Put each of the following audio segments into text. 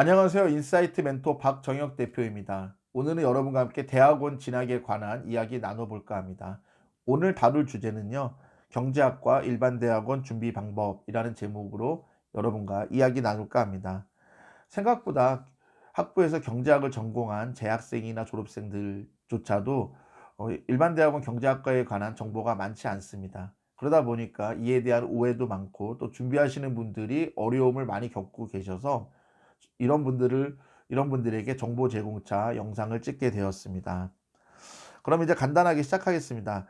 안녕하세요. 인사이트 멘토 박정혁 대표입니다. 오늘은 여러분과 함께 대학원 진학에 관한 이야기 나눠볼까 합니다. 오늘 다룰 주제는요. 경제학과 일반 대학원 준비 방법이라는 제목으로 여러분과 이야기 나눌까 합니다. 생각보다 학부에서 경제학을 전공한 재학생이나 졸업생들조차도 어, 일반 대학원 경제학과에 관한 정보가 많지 않습니다. 그러다 보니까 이에 대한 오해도 많고 또 준비하시는 분들이 어려움을 많이 겪고 계셔서 이런 분들을 이런 분들에게 정보 제공차 영상을 찍게 되었습니다. 그럼 이제 간단하게 시작하겠습니다.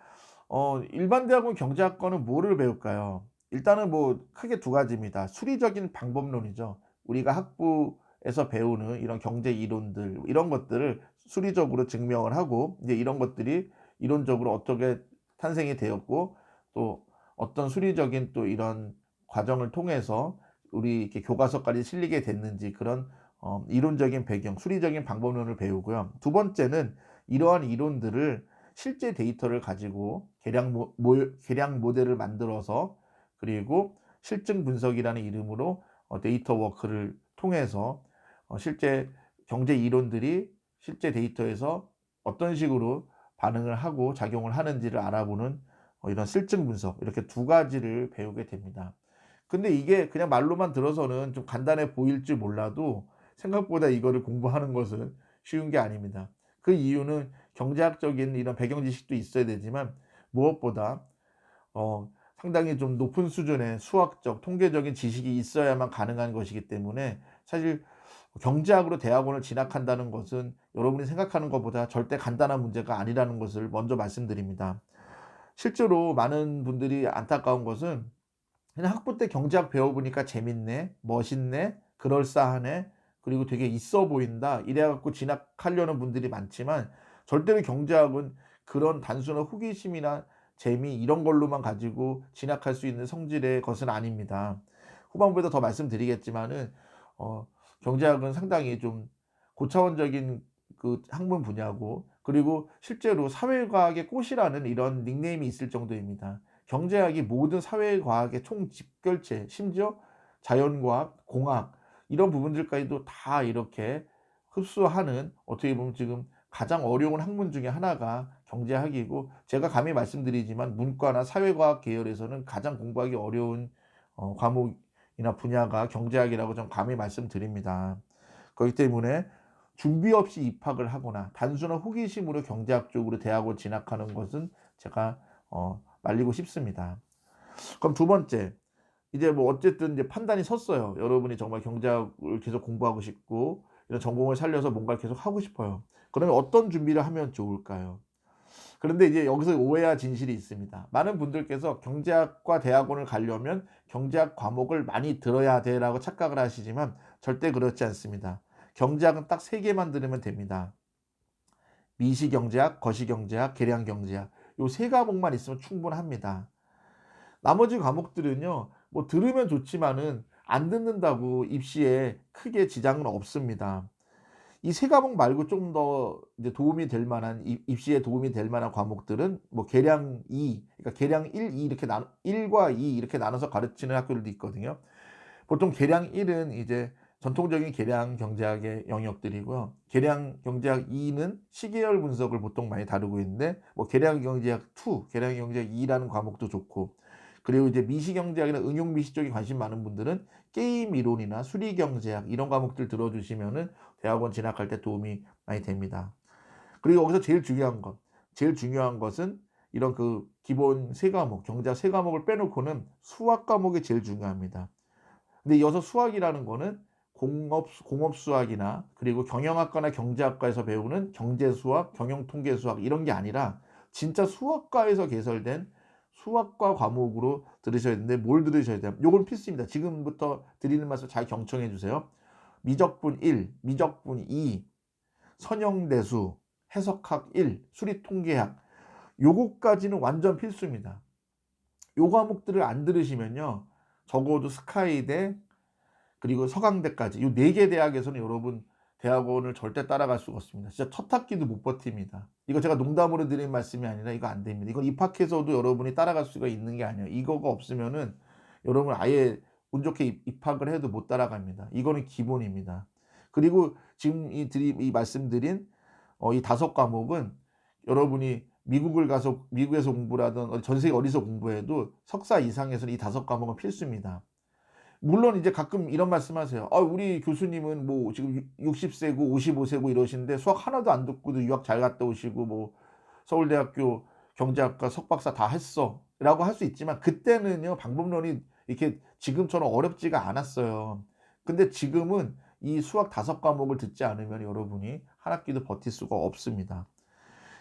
어, 일반 대학원 경제학과는 뭐를 배울까요? 일단은 뭐 크게 두 가지입니다. 수리적인 방법론이죠. 우리가 학부에서 배우는 이런 경제 이론들 이런 것들을 수리적으로 증명을 하고 이제 이런 것들이 이론적으로 어떻게 탄생이 되었고 또 어떤 수리적인 또 이런 과정을 통해서 우리 이렇게 교과서까지 실리게 됐는지 그런 어, 이론적인 배경, 수리적인 방법론을 배우고요. 두 번째는 이러한 이론들을 실제 데이터를 가지고 계량, 모, 모, 계량 모델을 만들어서 그리고 실증 분석이라는 이름으로 어, 데이터 워크를 통해서 어, 실제 경제 이론들이 실제 데이터에서 어떤 식으로 반응을 하고 작용을 하는지를 알아보는 어, 이런 실증 분석 이렇게 두 가지를 배우게 됩니다. 근데 이게 그냥 말로만 들어서는 좀 간단해 보일지 몰라도 생각보다 이거를 공부하는 것은 쉬운 게 아닙니다. 그 이유는 경제학적인 이런 배경 지식도 있어야 되지만 무엇보다 어, 상당히 좀 높은 수준의 수학적, 통계적인 지식이 있어야만 가능한 것이기 때문에 사실 경제학으로 대학원을 진학한다는 것은 여러분이 생각하는 것보다 절대 간단한 문제가 아니라는 것을 먼저 말씀드립니다. 실제로 많은 분들이 안타까운 것은 그냥 학부 때 경제학 배워보니까 재밌네, 멋있네, 그럴싸하네, 그리고 되게 있어 보인다. 이래갖고 진학하려는 분들이 많지만 절대로 경제학은 그런 단순한 호기심이나 재미 이런 걸로만 가지고 진학할 수 있는 성질의 것은 아닙니다. 후반부에도 더 말씀드리겠지만은 어, 경제학은 상당히 좀 고차원적인 그 학문 분야고 그리고 실제로 사회과학의 꽃이라는 이런 닉네임이 있을 정도입니다. 경제학이 모든 사회과학의 총 집결체, 심지어 자연과학, 공학 이런 부분들까지도 다 이렇게 흡수하는 어떻게 보면 지금 가장 어려운 학문 중에 하나가 경제학이고 제가 감히 말씀드리지만 문과나 사회과학 계열에서는 가장 공부하기 어려운 어, 과목이나 분야가 경제학이라고 좀 감히 말씀드립니다. 그렇기 때문에 준비 없이 입학을 하거나 단순한 호기심으로 경제학 쪽으로 대학을 진학하는 것은 제가 어, 말리고 싶습니다. 그럼 두 번째, 이제 뭐 어쨌든 이제 판단이 섰어요. 여러분이 정말 경제학을 계속 공부하고 싶고 이런 전공을 살려서 뭔가를 계속 하고 싶어요. 그러면 어떤 준비를 하면 좋을까요? 그런데 이제 여기서 오해와 진실이 있습니다. 많은 분들께서 경제학과 대학원을 가려면 경제학 과목을 많이 들어야 돼라고 착각을 하시지만 절대 그렇지 않습니다. 경제학은 딱 세 개만 들으면 됩니다. 미시경제학, 거시경제학, 계량경제학. 요 세 과목만 있으면 충분합니다. 나머지 과목들은요, 뭐 들으면 좋지만은 안 듣는다고 입시에 크게 지장은 없습니다. 이 세 과목 말고 좀 더 도움이 될 만한 입시에 도움이 될 만한 과목들은 뭐 계량 2, 그러니까 계량 1, 2 이렇게 나 1과 2 이렇게 나눠서 가르치는 학교들도 있거든요. 보통 계량 1은 이제 전통적인 계량 경제학의 영역들이고요. 계량 경제학 2는 시계열 분석을 보통 많이 다루고 있는데 뭐 계량 경제학 2, 계량 경제학 2라는 과목도 좋고 그리고 이제 미시 경제학이나 응용 미시 쪽에 관심 많은 분들은 게임 이론이나 수리 경제학 이런 과목들 들어주시면은 대학원 진학할 때 도움이 많이 됩니다. 그리고 여기서 제일 중요한 것, 제일 중요한 것은 이런 그 기본 세 과목, 경제학 세 과목을 빼놓고는 수학 과목이 제일 중요합니다. 근데 이어서 수학이라는 거는 공업, 공업수학이나 그리고 경영학과나 경제학과에서 배우는 경제수학, 경영통계수학 이런 게 아니라 진짜 수학과에서 개설된 수학과 과목으로 들으셔야 되는데 뭘 들으셔야 돼요? 요건 필수입니다. 지금부터 드리는 말씀 잘 경청해 주세요. 미적분 1, 미적분 2, 선형대수, 해석학 1, 수리통계학 요거까지는 완전 필수입니다. 요 과목들을 안 들으시면요. 적어도 스카이 대 그리고 서강대까지 이 네 개 대학에서는 여러분 대학원을 절대 따라갈 수가 없습니다. 진짜 첫 학기도 못 버팁니다. 이거 제가 농담으로 드린 말씀이 아니라 이거 안 됩니다. 이건 입학해서도 여러분이 따라갈 수가 있는 게 아니에요. 이거가 없으면은 여러분 아예 운 좋게 입학을 해도 못 따라갑니다. 이거는 기본입니다. 그리고 지금 이 드리 이 말씀드린 어, 이 다섯 과목은 여러분이 미국을 가서 미국에서 공부를 하든 전 세계 어디서 공부해도 석사 이상에서는 이 다섯 과목은 필수입니다. 물론 이제 가끔 이런 말씀하세요. 아, 우리 교수님은 뭐 지금 60세고 55세고 이러시는데 수학 하나도 안 듣고도 유학 잘 갔다 오시고 뭐 서울대학교 경제학과 석박사 다 했어 라고 할 수 있지만 그때는요 방법론이 이렇게 지금처럼 어렵지가 않았어요. 근데 지금은 이 수학 다섯 과목을 듣지 않으면 여러분이 한 학기도 버틸 수가 없습니다.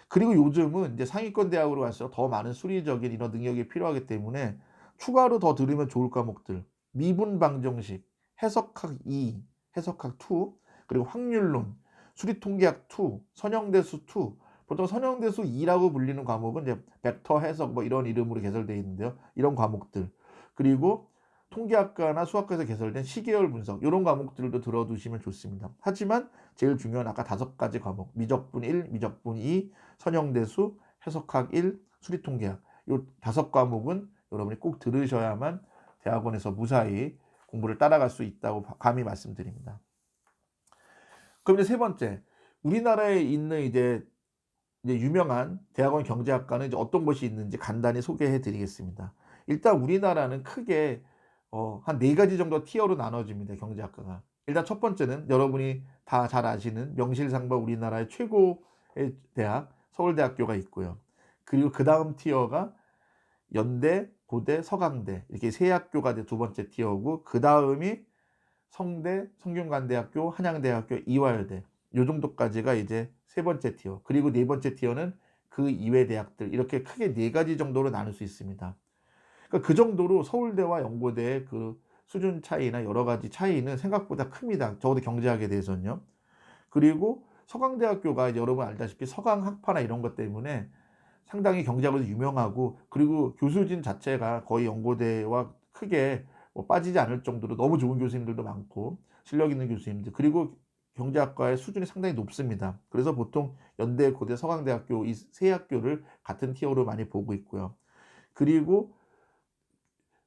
그리고 요즘은 이제 상위권 대학으로 가서 더 많은 수리적인 이런 능력이 필요하기 때문에 추가로 더 들으면 좋을 과목들 미분 방정식, 해석학 2, 해석학 2, 그리고 확률론, 수리통계학 2, 선형대수 2, 보통 선형대수 2라고 불리는 과목은 이제 벡터 해석 뭐 이런 이름으로 개설되어 있는데요. 이런 과목들. 그리고 통계학과나 수학과에서 개설된 시계열 분석 이런 과목들도 들어두시면 좋습니다. 하지만 제일 중요한 아까 다섯 가지 과목 미적분 1, 미적분 2, 선형대수, 해석학 1, 수리통계학 이 다섯 과목은 여러분이 꼭 들으셔야만 대학원에서 무사히 공부를 따라갈 수 있다고 감히 말씀드립니다. 그럼 이제 세 번째 우리나라에 있는 이제 이제 유명한 대학원 경제학과는 이제 어떤 것이 있는지 간단히 소개해 드리겠습니다. 일단 우리나라는 크게 어, 한 네 가지 정도 티어로 나눠집니다. 경제학과가. 일단 첫 번째는 여러분이 다 잘 아시는 명실상부 우리나라의 최고의 대학 서울대학교가 있고요. 그리고 그 다음 티어가 연대, 고대, 서강대 이렇게 세 학교가 두 번째 티어고 그 다음이 성대, 성균관대학교, 한양대학교, 이화여대 요 정도까지가 이제 세 번째 티어 그리고 네 번째 티어는 그 이외 대학들 이렇게 크게 네 가지 정도로 나눌 수 있습니다. 그러니까 그 정도로 서울대와 연고대의 그 수준 차이나 여러 가지 차이는 생각보다 큽니다. 적어도 경제학에 대해서는요. 그리고 서강대학교가 여러분 알다시피 서강 학파나 이런 것 때문에 상당히 경제학으로 유명하고 그리고 교수진 자체가 거의 연고대와 크게 뭐 빠지지 않을 정도로 너무 좋은 교수님들도 많고 실력 있는 교수님들 그리고 경제학과의 수준이 상당히 높습니다. 그래서 보통 연대, 고대, 서강대학교 이 세 학교를 같은 티어로 많이 보고 있고요. 그리고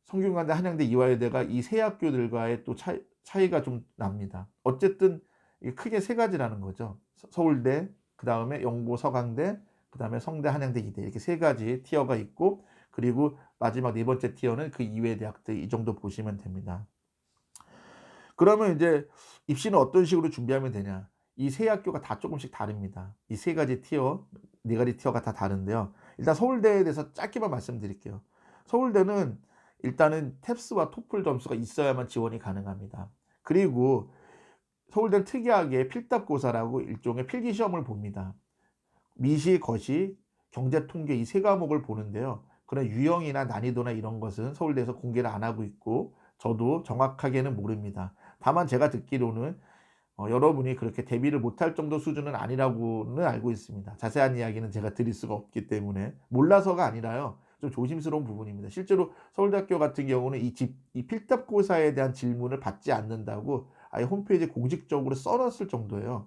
성균관대, 한양대, 이화여대가 이 세 학교들과의 또 차이, 차이가 좀 납니다. 어쨌든 크게 세 가지라는 거죠. 서울대, 그 다음에 영고, 서강대, 그 다음에 성대, 한양대, 이대 이렇게 세 가지 티어가 있고 그리고 마지막 네 번째 티어는 그 이외 대학들 이 정도 보시면 됩니다. 그러면 이제 입시는 어떤 식으로 준비하면 되냐? 이 세 학교가 다 조금씩 다릅니다. 이 세 가지 티어, 네 가지 티어가 다 다른데요. 일단 서울대에 대해서 짧게만 말씀드릴게요. 서울대는 일단은 탭스와 토플 점수가 있어야만 지원이 가능합니다. 그리고 서울대는 특이하게 필답고사라고 일종의 필기 시험을 봅니다. 미시, 거시, 경제 통계 이 세 과목을 보는데요. 그런 유형이나 난이도나 이런 것은 서울대에서 공개를 안 하고 있고 저도 정확하게는 모릅니다. 다만 제가 듣기로는 어, 여러분이 그렇게 대비를 못할 정도 수준은 아니라고는 알고 있습니다. 자세한 이야기는 제가 드릴 수가 없기 때문에 몰라서가 아니라요. 좀 조심스러운 부분입니다. 실제로 서울대학교 같은 경우는 이, 집, 이 필답고사에 대한 질문을 받지 않는다고 아예 홈페이지에 공식적으로 써놨을 정도예요.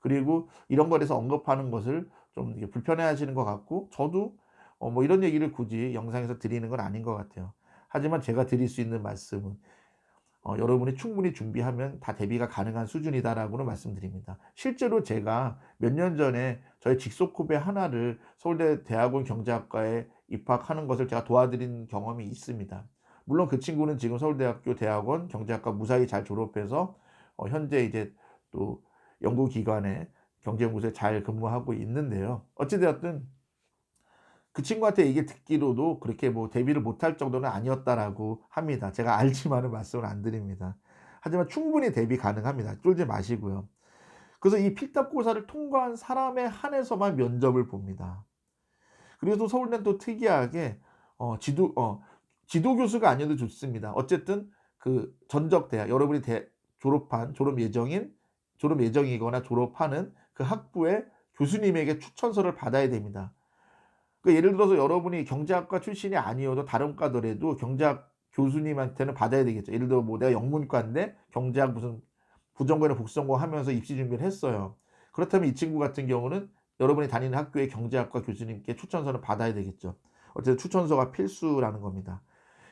그리고 이런 거에서 언급하는 것을 좀 불편해 하시는 것 같고 저도 어 뭐 이런 얘기를 굳이 영상에서 드리는 건 아닌 것 같아요. 하지만 제가 드릴 수 있는 말씀은 어, 여러분이 충분히 준비하면 다 대비가 가능한 수준이다라고는 말씀드립니다. 실제로 제가 몇 년 전에 저희 직속 후배 하나를 서울대 대학원 경제학과에 입학하는 것을 제가 도와드린 경험이 있습니다. 물론 그 친구는 지금 서울대학교 대학원 경제학과 무사히 잘 졸업해서 어, 현재 이제 또 연구기관에 경제연구소에 잘 근무하고 있는데요. 어찌되었든 그 친구한테 이게 듣기로도 그렇게 뭐 데뷔를 못할 정도는 아니었다라고 합니다. 제가 알지만은 말씀을 안 드립니다. 하지만 충분히 데뷔 가능합니다. 쫄지 마시고요. 그래서 이 필답고사를 통과한 사람에 한해서만 면접을 봅니다. 그래서 서울대는 또 특이하게 어, 지도 어, 지도 교수가 아니어도 좋습니다. 어쨌든 그 전적 대학 여러분이 대, 졸업한 졸업 예정인 졸업 예정이거나 졸업하는 그 학부의 교수님에게 추천서를 받아야 됩니다. 그 예를 들어서 여러분이 경제학과 출신이 아니어도 다른 과더라도 경제학 교수님한테는 받아야 되겠죠. 예를 들어 뭐 내가 영문과인데 경제학 무슨 부전공이나 복수전공 하면서 입시 준비를 했어요. 그렇다면 이 친구 같은 경우는 여러분이 다니는 학교의 경제학과 교수님께 추천서를 받아야 되겠죠. 어쨌든 추천서가 필수라는 겁니다.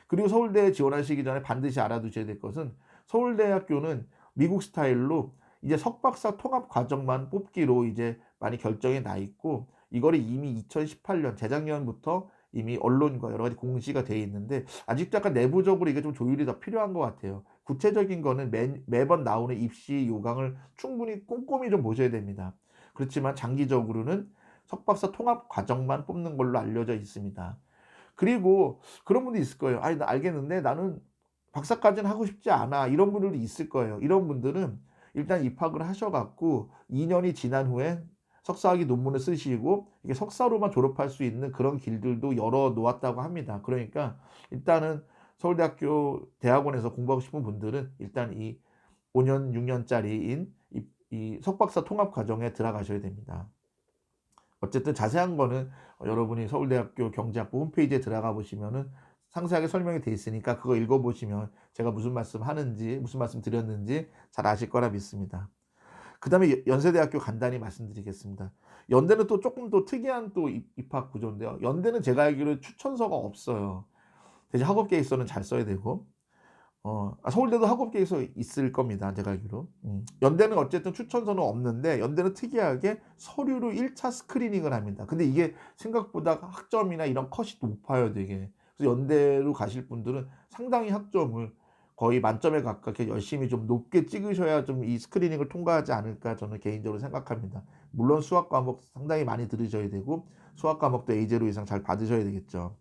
그리고 서울대에 지원하시기 전에 반드시 알아두셔야 될 것은 서울대학교는 미국 스타일로 이제 석박사 통합 과정만 뽑기로 이제 많이 결정이 나 있고 이거를 이미 2018년 재작년부터 이미 언론과 여러 가지 공시가 돼 있는데 아직도 약간 내부적으로 이게 좀 조율이 더 필요한 것 같아요. 구체적인 거는 매, 매번 나오는 입시 요강을 충분히 꼼꼼히 좀 보셔야 됩니다. 그렇지만 장기적으로는 석박사 통합 과정만 뽑는 걸로 알려져 있습니다. 그리고 그런 분도 있을 거예요. 아니, 나 알겠는데 나는 박사까지는 하고 싶지 않아. 이런 분들도 있을 거예요. 이런 분들은 일단 입학을 하셔갖고 2년이 지난 후에 석사학위 논문을 쓰시고 이게 석사로만 졸업할 수 있는 그런 길들도 열어 놓았다고 합니다. 그러니까 일단은 서울대학교 대학원에서 공부하고 싶은 분들은 일단 이 5년, 6년짜리인 이, 이 석박사 통합 과정에 들어가셔야 됩니다. 어쨌든 자세한 거는 여러분이 서울대학교 경제학부 홈페이지에 들어가 보시면은 상세하게 설명이 돼 있으니까 그거 읽어보시면 제가 무슨 말씀 하는지, 무슨 말씀 드렸는지 잘 아실 거라 믿습니다. 그 다음에 연세대학교 간단히 말씀드리겠습니다. 연대는 또 조금 더 특이한 또 입학 구조인데요. 연대는 제가 알기로 추천서가 없어요. 대신 학업 계획서는 잘 써야 되고, 어, 아, 서울대도 학업 계획서 있을 겁니다. 제가 알기로. 음. 연대는 어쨌든 추천서는 없는데, 연대는 특이하게 서류로 1차 스크리닝을 합니다. 근데 이게 생각보다 학점이나 이런 컷이 높아요, 되게. 그래서 연대로 가실 분들은 상당히 학점을 거의 만점에 가깝게 열심히 좀 높게 찍으셔야 좀 이 스크리닝을 통과하지 않을까 저는 개인적으로 생각합니다. 물론 수학 과목 상당히 많이 들으셔야 되고 수학 과목도 A0 이상 잘 받으셔야 되겠죠.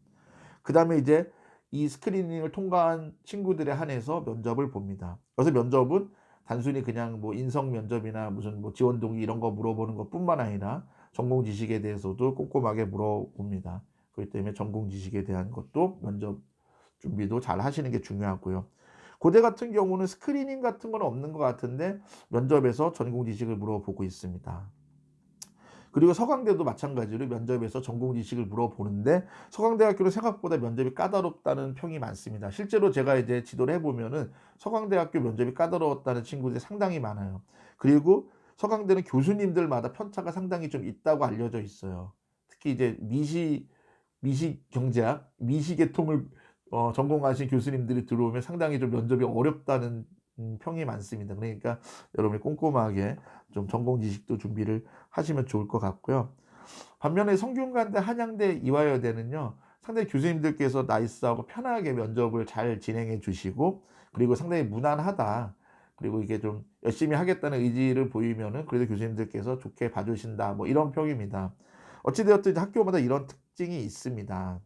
그 다음에 이제 이 스크리닝을 통과한 친구들에 한해서 면접을 봅니다. 그래서 면접은 단순히 그냥 뭐 인성 면접이나 무슨 뭐 지원 동기 이런 거 물어보는 것 뿐만 아니라 전공 지식에 대해서도 꼼꼼하게 물어봅니다. 그렇기 때문에 전공 지식에 대한 것도 면접 준비도 잘 하시는 게 중요하고요. 고대 같은 경우는 스크리닝 같은 건 없는 것 같은데 면접에서 전공 지식을 물어보고 있습니다. 그리고 서강대도 마찬가지로 면접에서 전공 지식을 물어보는데 서강대학교는 생각보다 면접이 까다롭다는 평이 많습니다. 실제로 제가 이제 지도를 해보면은 서강대학교 면접이 까다로웠다는 친구들이 상당히 많아요. 그리고 서강대는 교수님들마다 편차가 상당히 좀 있다고 알려져 있어요. 특히 이제 미시 미시 경제학, 미시 계통을 어, 전공하신 교수님들이 들어오면 상당히 좀 면접이 어렵다는 음, 평이 많습니다. 그러니까 여러분이 꼼꼼하게 좀 전공 지식도 준비를 하시면 좋을 것 같고요. 반면에 성균관대, 한양대, 이화여대는요. 상당히 교수님들께서 나이스하고 편하게 면접을 잘 진행해 주시고 그리고 상당히 무난하다. 그리고 이게 좀 열심히 하겠다는 의지를 보이면은 그래도 교수님들께서 좋게 봐주신다. 뭐 이런 평입니다. 어찌되었든 학교마다 이런 특 징이 있습니다.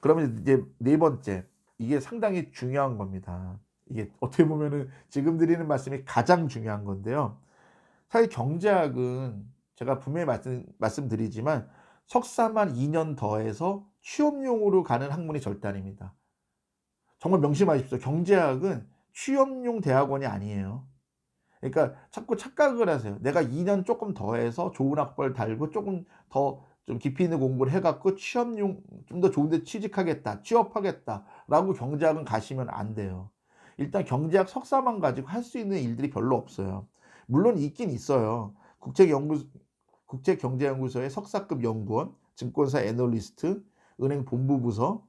그러면 이제 네 번째, 이게 상당히 중요한 겁니다. 이게 어떻게 보면은 지금 드리는 말씀이 가장 중요한 건데요. 사실 경제학은 제가 분명히 말씀, 말씀드리지만 석사만 2년 더해서 취업용으로 가는 학문이 절대 아닙니다. 정말 명심하십시오. 경제학은 취업용 대학원이 아니에요. 그러니까 자꾸 착각을 하세요. 내가 2년 조금 더해서 좋은 학벌 달고 조금 더 좀 깊이 있는 공부를 해갖고 취업용 좀 더 좋은데 취직하겠다, 취업하겠다라고 경제학은 가시면 안 돼요. 일단 경제학 석사만 가지고 할 수 있는 일들이 별로 없어요. 물론 있긴 있어요. 국제연구 국제경제연구소의 석사급 연구원, 증권사 애널리스트, 은행 본부 부서,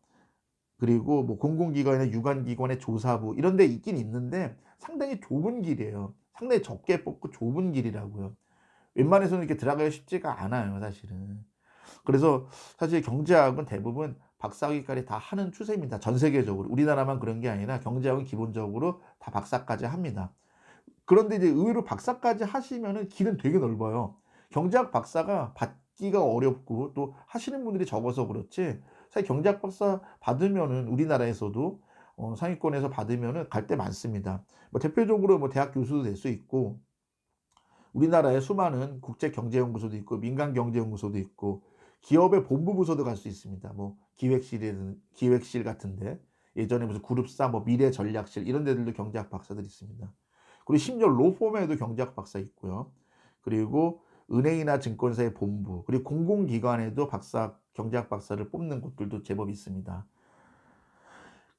그리고 뭐 공공기관이나 유관기관의 조사부 이런 데 있긴 있는데 상당히 좁은 길이에요. 상당히 적게 뽑고 좁은 길이라고요. 웬만해서는 이렇게 들어가기 쉽지가 않아요, 사실은. 그래서 사실 경제학은 대부분 박사학위까지 다 하는 추세입니다. 전 세계적으로. 우리나라만 그런 게 아니라 경제학은 기본적으로 다 박사까지 합니다. 그런데 이제 의외로 박사까지 하시면은 길은 되게 넓어요. 경제학 박사가 받기가 어렵고 또 하시는 분들이 적어서 그렇지 사실 경제학 박사 받으면은 우리나라에서도 어, 상위권에서 받으면은 갈데 많습니다. 뭐 대표적으로 뭐 대학 교수도 될 수 있고 우리나라에 수많은 국제 경제 연구소도 있고 민간 경제 연구소도 있고 기업의 본부 부서도 갈 수 있습니다. 뭐 기획실이든 기획실 같은데 예전에 무슨 그룹사, 뭐 미래 전략실 이런 데들도 경제학 박사들이 있습니다. 그리고 심지어 로펌에도 경제학 박사 있고요. 그리고 은행이나 증권사의 본부, 그리고 공공기관에도 박사 경제학 박사를 뽑는 곳들도 제법 있습니다.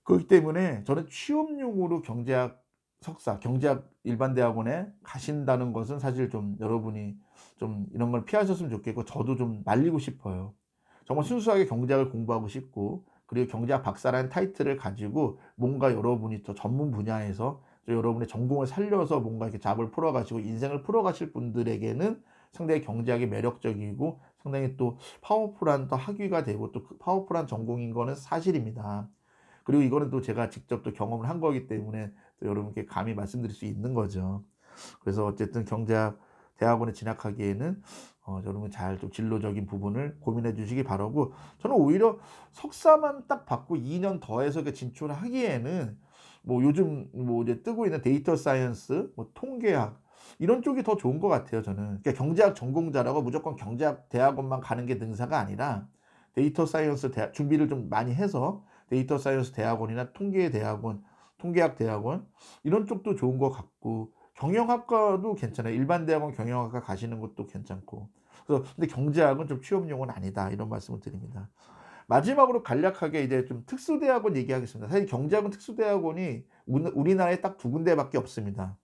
그렇기 때문에 저는 취업용으로 경제학 석사, 경제학 일반 대학원에 가신다는 것은 사실 좀 여러분이 좀 이런 걸 피하셨으면 좋겠고 저도 좀 말리고 싶어요. 정말 순수하게 경제학을 공부하고 싶고 그리고 경제학 박사라는 타이틀을 가지고 뭔가 여러분이 또 전문 분야에서 저 여러분의 전공을 살려서 뭔가 이렇게 잡을 풀어가시고 인생을 풀어가실 분들에게는 상당히 경제학이 매력적이고 상당히 또 파워풀한 또 학위가 되고 또그 파워풀한 전공인 거는 사실입니다. 그리고 이거는 또 제가 직접 또 경험을 한 거기 때문에 또 여러분께 감히 말씀드릴 수 있는 거죠. 그래서 어쨌든 경제학 대학원에 진학하기에는 어, 여러분 잘 좀 진로적인 부분을 고민해 주시기 바라고 저는 오히려 석사만 딱 받고 2년 더해서 진출하기에는 뭐 요즘 뭐 이제 뜨고 있는 데이터 사이언스, 뭐 통계학 이런 쪽이 더 좋은 것 같아요 저는. 그러니까 경제학 전공자라고 무조건 경제학 대학원만 가는 게 능사가 아니라 데이터 사이언스 대학 준비를 좀 많이 해서 데이터 사이언스 대학원이나 통계 대학원, 통계학 대학원 이런 쪽도 좋은 것 같고 경영학과도 괜찮아요. 일반 대학원 경영학과 가시는 것도 괜찮고. 그래서 근데 경제학은 좀 취업용은 아니다 이런 말씀을 드립니다. 마지막으로 간략하게 이제 좀 특수대학원 얘기하겠습니다. 사실 경제학은 특수대학원이 우- 우리나라에 딱 두 군데밖에 없습니다.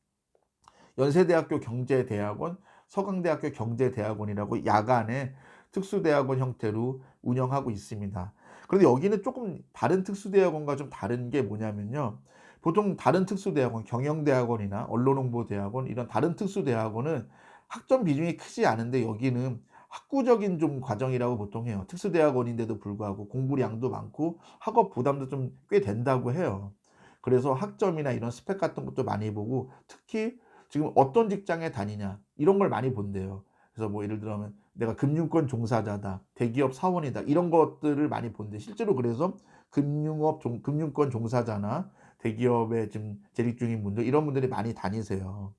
연세대학교 경제대학원, 서강대학교 경제대학원이라고 야간에 특수대학원 형태로 운영하고 있습니다. 그런데 여기는 조금 다른 특수대학원과 좀 다른 게 뭐냐면요. 보통 다른 특수대학원, 경영대학원이나 언론홍보대학원 이런 다른 특수대학원은 학점 비중이 크지 않은데 여기는 학구적인 좀 과정이라고 보통 해요. 특수대학원인데도 불구하고 공부량도 많고 학업 부담도 좀 꽤 된다고 해요. 그래서 학점이나 이런 스펙 같은 것도 많이 보고 특히 지금 어떤 직장에 다니냐 이런 걸 많이 본대요. 그래서 뭐 예를 들면 내가 금융권 종사자다, 대기업 사원이다 이런 것들을 많이 본대. 실제로 그래서 금융업 종, 금융권 종사자나 대기업에 지금 재직 중인 분들 이런 분들이 많이 다니세요.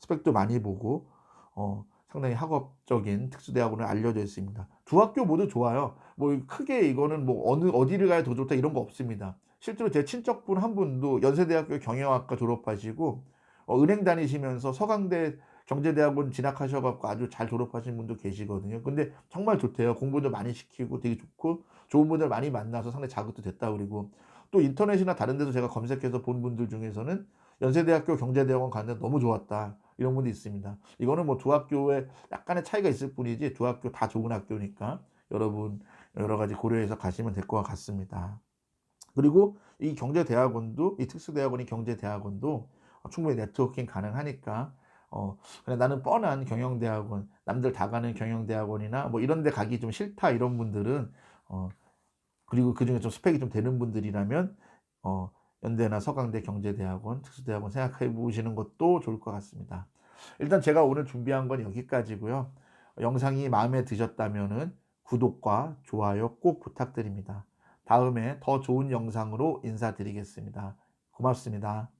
스펙도 많이 보고 어, 상당히 학업적인 특수대학원을 알려져 있습니다. 두 학교 모두 좋아요. 뭐 크게 이거는 뭐 어느 어디를 가야 더 좋다 이런 거 없습니다. 실제로 제 친척분 한 분도 연세대학교 경영학과 졸업하시고 어, 은행 다니시면서 서강대 경제대학원 진학하셔갖고 아주 잘 졸업하신 분도 계시거든요. 근데 정말 좋대요. 공부도 많이 시키고 되게 좋고 좋은 분들 많이 만나서 상당히 자극도 됐다 그리고 또 인터넷이나 다른 데서 제가 검색해서 본 분들 중에서는 연세대학교 경제대학원 갔는데 너무 좋았다. 이런 분도 있습니다. 이거는 뭐 두 학교에 약간의 차이가 있을 뿐이지 두 학교 다 좋은 학교니까 여러분 여러 가지 고려해서 가시면 될 것 같습니다. 그리고 이 경제대학원도 이 특수대학원이 경제대학원도 충분히 네트워킹 가능하니까 어 그냥 나는 뻔한 경영대학원 남들 다 가는 경영대학원이나 뭐 이런 데 가기 좀 싫다 이런 분들은 어 그리고 그중에 좀 스펙이 좀 되는 분들이라면 어 연대나 서강대 경제대학원 특수대학원 생각해 보시는 것도 좋을 것 같습니다. 일단 제가 오늘 준비한 건 여기까지고요. 영상이 마음에 드셨다면은 구독과 좋아요 꼭 부탁드립니다. 다음에 더 좋은 영상으로 인사드리겠습니다. 고맙습니다.